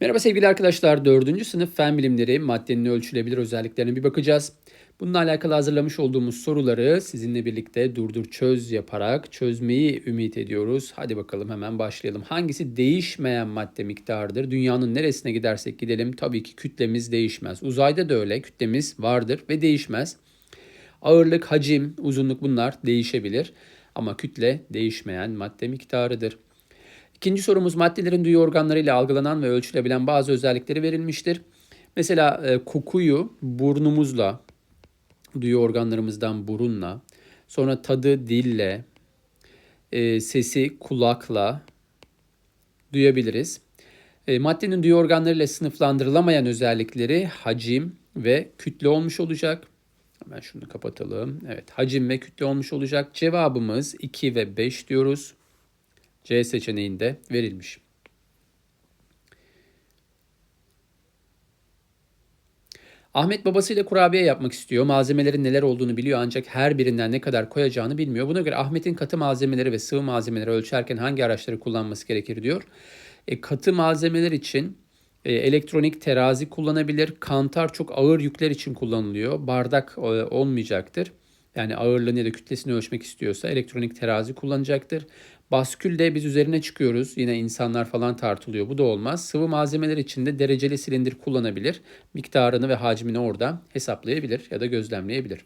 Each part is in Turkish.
Merhaba sevgili arkadaşlar. 4. sınıf fen bilimleri maddenin ölçülebilir özelliklerine bir bakacağız. Bununla alakalı hazırlamış olduğumuz soruları sizinle birlikte durdur çöz yaparak çözmeyi ümit ediyoruz. Hadi bakalım hemen başlayalım. Hangisi değişmeyen madde miktarıdır? Dünyanın neresine gidersek gidelim tabii ki kütlemiz değişmez. Uzayda da öyle kütlemiz vardır ve değişmez. Ağırlık, hacim, uzunluk bunlar değişebilir ama kütle değişmeyen madde miktarıdır. İkinci sorumuz maddelerin duyu organlarıyla algılanan ve ölçülebilen bazı özellikleri verilmiştir. Mesela e, kokuyu burnumuzla, duyu organlarımızdan burunla, sonra tadı dille, e, sesi kulakla duyabiliriz. E, maddenin duyu organlarıyla sınıflandırılamayan özellikleri hacim ve kütle olmuş olacak. Hemen şunu kapatalım. Evet hacim ve kütle olmuş olacak. Cevabımız 2 ve 5 diyoruz. C seçeneğinde verilmiş. Ahmet babasıyla kurabiye yapmak istiyor. Malzemelerin neler olduğunu biliyor ancak her birinden ne kadar koyacağını bilmiyor. Buna göre Ahmet'in katı malzemeleri ve sıvı malzemeleri ölçerken hangi araçları kullanması gerekir diyor. E, katı malzemeler için e, elektronik terazi kullanabilir. Kantar çok ağır yükler için kullanılıyor. Bardak e, olmayacaktır. Yani ağırlığını ya da kütlesini ölçmek istiyorsa elektronik terazi kullanacaktır. Baskülde biz üzerine çıkıyoruz. Yine insanlar falan tartılıyor. Bu da olmaz. Sıvı malzemeler için de dereceli silindir kullanabilir. Miktarını ve hacmini orada hesaplayabilir ya da gözlemleyebilir.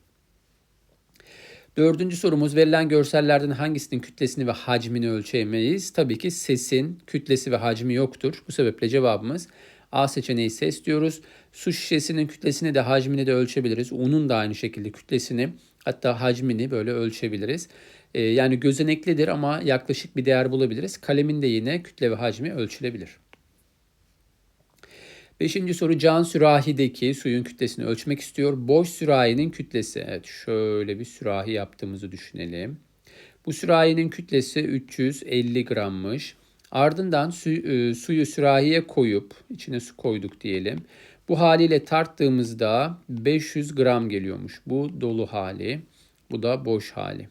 Dördüncü sorumuz verilen görsellerden hangisinin kütlesini ve hacmini ölçemeyiz? Tabii ki sesin kütlesi ve hacmi yoktur. Bu sebeple cevabımız A seçeneği ses diyoruz. Su şişesinin kütlesini de hacmini de ölçebiliriz. Unun da aynı şekilde kütlesini hatta hacmini böyle ölçebiliriz. Ee, yani gözeneklidir ama yaklaşık bir değer bulabiliriz. Kalemin de yine kütle ve hacmi ölçülebilir. Beşinci soru can sürahideki suyun kütlesini ölçmek istiyor. Boş sürahinin kütlesi. Evet şöyle bir sürahi yaptığımızı düşünelim. Bu sürahinin kütlesi 350 grammış. Ardından su, e, suyu sürahiye koyup içine su koyduk diyelim. Bu haliyle tarttığımızda 500 gram geliyormuş. Bu dolu hali. Bu da boş hali.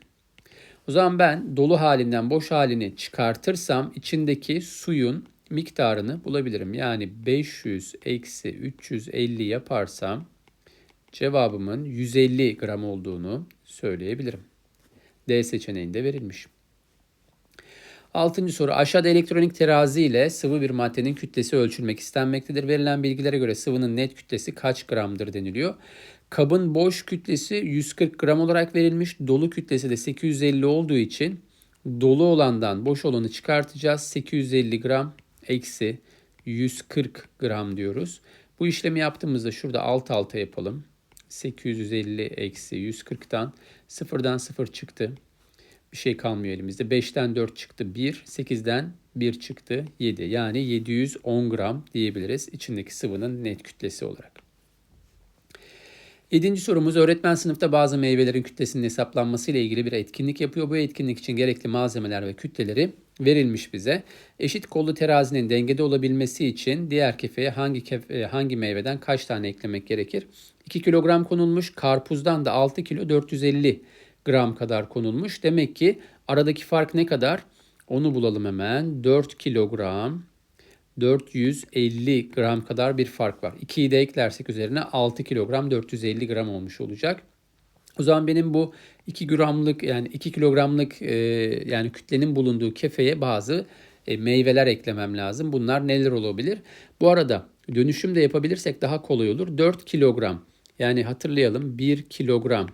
O zaman ben dolu halinden boş halini çıkartırsam içindeki suyun miktarını bulabilirim. Yani 500 eksi 350 yaparsam cevabımın 150 gram olduğunu söyleyebilirim. D seçeneğinde verilmiş. Altıncı soru aşağıda elektronik terazi ile sıvı bir maddenin kütlesi ölçülmek istenmektedir. Verilen bilgilere göre sıvının net kütlesi kaç gramdır deniliyor. Kabın boş kütlesi 140 gram olarak verilmiş. Dolu kütlesi de 850 olduğu için dolu olandan boş olanı çıkartacağız. 850 gram eksi 140 gram diyoruz. Bu işlemi yaptığımızda şurada alt alta yapalım. 850 eksi 140'tan sıfırdan sıfır çıktı. Bir şey kalmıyor elimizde. 5'ten 4 çıktı 1. 8'den 1 çıktı 7. Yani 710 gram diyebiliriz içindeki sıvının net kütlesi olarak. Yedinci sorumuz öğretmen sınıfta bazı meyvelerin kütlesinin hesaplanması ile ilgili bir etkinlik yapıyor. Bu etkinlik için gerekli malzemeler ve kütleleri verilmiş bize. Eşit kollu terazinin dengede olabilmesi için diğer kefeye hangi kefe, hangi meyveden kaç tane eklemek gerekir? 2 kilogram konulmuş. Karpuzdan da 6 kilo 450 gram kadar konulmuş. Demek ki aradaki fark ne kadar? Onu bulalım hemen. 4 kilogram 450 gram kadar bir fark var. 2'yi de eklersek üzerine 6 kilogram 450 gram olmuş olacak. O zaman benim bu 2 gramlık yani 2 kilogramlık e, yani kütlenin bulunduğu kefeye bazı e, meyveler eklemem lazım. Bunlar neler olabilir? Bu arada dönüşüm de yapabilirsek daha kolay olur. 4 kilogram yani hatırlayalım 1 kilogram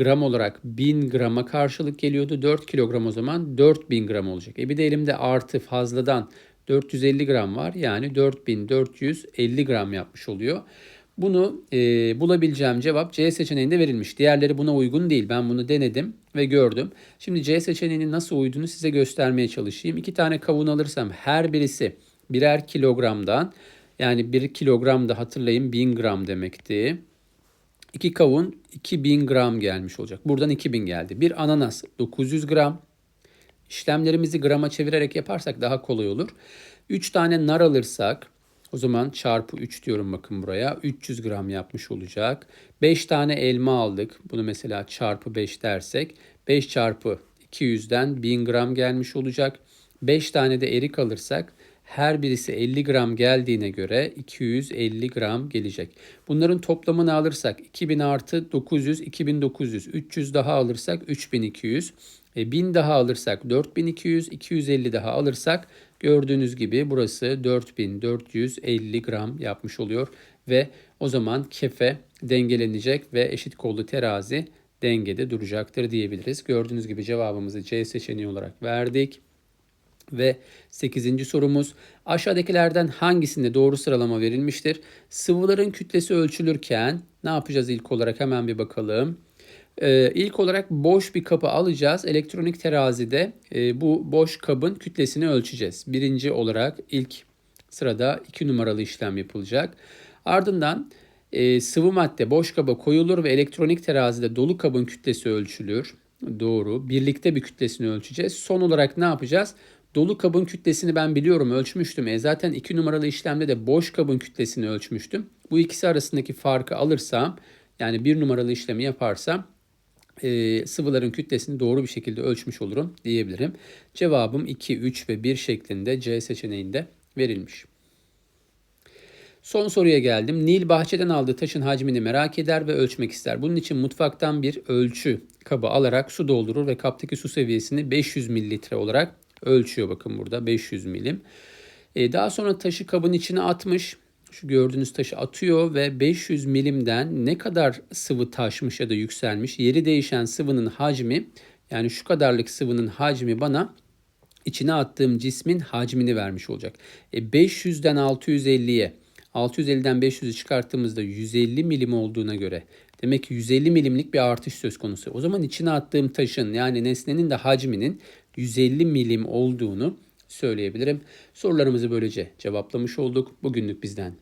gram olarak 1000 grama karşılık geliyordu. 4 kilogram o zaman 4000 gram olacak. E bir de elimde artı fazladan 450 gram var. Yani 4450 gram yapmış oluyor. Bunu e, bulabileceğim cevap C seçeneğinde verilmiş. Diğerleri buna uygun değil. Ben bunu denedim ve gördüm. Şimdi C seçeneğinin nasıl uyduğunu size göstermeye çalışayım. İki tane kavun alırsam her birisi birer kilogramdan yani bir kilogram da hatırlayın 1000 gram demekti. İki kavun 2000 gram gelmiş olacak. Buradan 2000 geldi. Bir ananas 900 gram. İşlemlerimizi grama çevirerek yaparsak daha kolay olur. 3 tane nar alırsak o zaman çarpı 3 diyorum bakın buraya. 300 gram yapmış olacak. 5 tane elma aldık. Bunu mesela çarpı 5 dersek 5 çarpı 200'den 1000 gram gelmiş olacak. 5 tane de erik alırsak Her birisi 50 gram geldiğine göre 250 gram gelecek. Bunların toplamını alırsak 2000 artı 900, 2900, 300 daha alırsak 3200. E, 1000 daha alırsak 4200, 250 daha alırsak gördüğünüz gibi burası 4450 gram yapmış oluyor. Ve o zaman kefe dengelenecek ve eşit kollu terazi dengede duracaktır diyebiliriz. Gördüğünüz gibi cevabımızı C seçeneği olarak verdik. Ve 8. sorumuz aşağıdakilerden hangisinde doğru sıralama verilmiştir? Sıvıların kütlesi ölçülürken ne yapacağız ilk olarak hemen bir bakalım. Ee, ilk olarak boş bir kabı alacağız. Elektronik terazide e, bu boş kabın kütlesini ölçeceğiz. Birinci olarak ilk sırada 2 numaralı işlem yapılacak. Ardından e, sıvı madde boş kaba koyulur ve elektronik terazide dolu kabın kütlesi ölçülür. Doğru. Birlikte bir kütlesini ölçeceğiz. Son olarak ne yapacağız? Dolu kabın kütlesini ben biliyorum ölçmüştüm. E zaten 2 numaralı işlemde de boş kabın kütlesini ölçmüştüm. Bu ikisi arasındaki farkı alırsam yani 1 numaralı işlemi yaparsam e, sıvıların kütlesini doğru bir şekilde ölçmüş olurum diyebilirim. Cevabım 2, 3 ve 1 şeklinde C seçeneğinde verilmiş. Son soruya geldim. Nil bahçeden aldığı taşın hacmini merak eder ve ölçmek ister. Bunun için mutfaktan bir ölçü kabı alarak su doldurur ve kaptaki su seviyesini 500 mililitre olarak ölçüyor. Bakın burada 500 milim. E, daha sonra taşı kabın içine atmış. Şu gördüğünüz taşı atıyor ve 500 milimden ne kadar sıvı taşmış ya da yükselmiş. Yeri değişen sıvının hacmi yani şu kadarlık sıvının hacmi bana içine attığım cismin hacmini vermiş olacak. E 500'den 650'ye 650'den 500'ü çıkarttığımızda 150 milim olduğuna göre demek ki 150 milimlik bir artış söz konusu. O zaman içine attığım taşın yani nesnenin de hacminin 150 milim olduğunu söyleyebilirim. Sorularımızı böylece cevaplamış olduk. Bugünlük bizden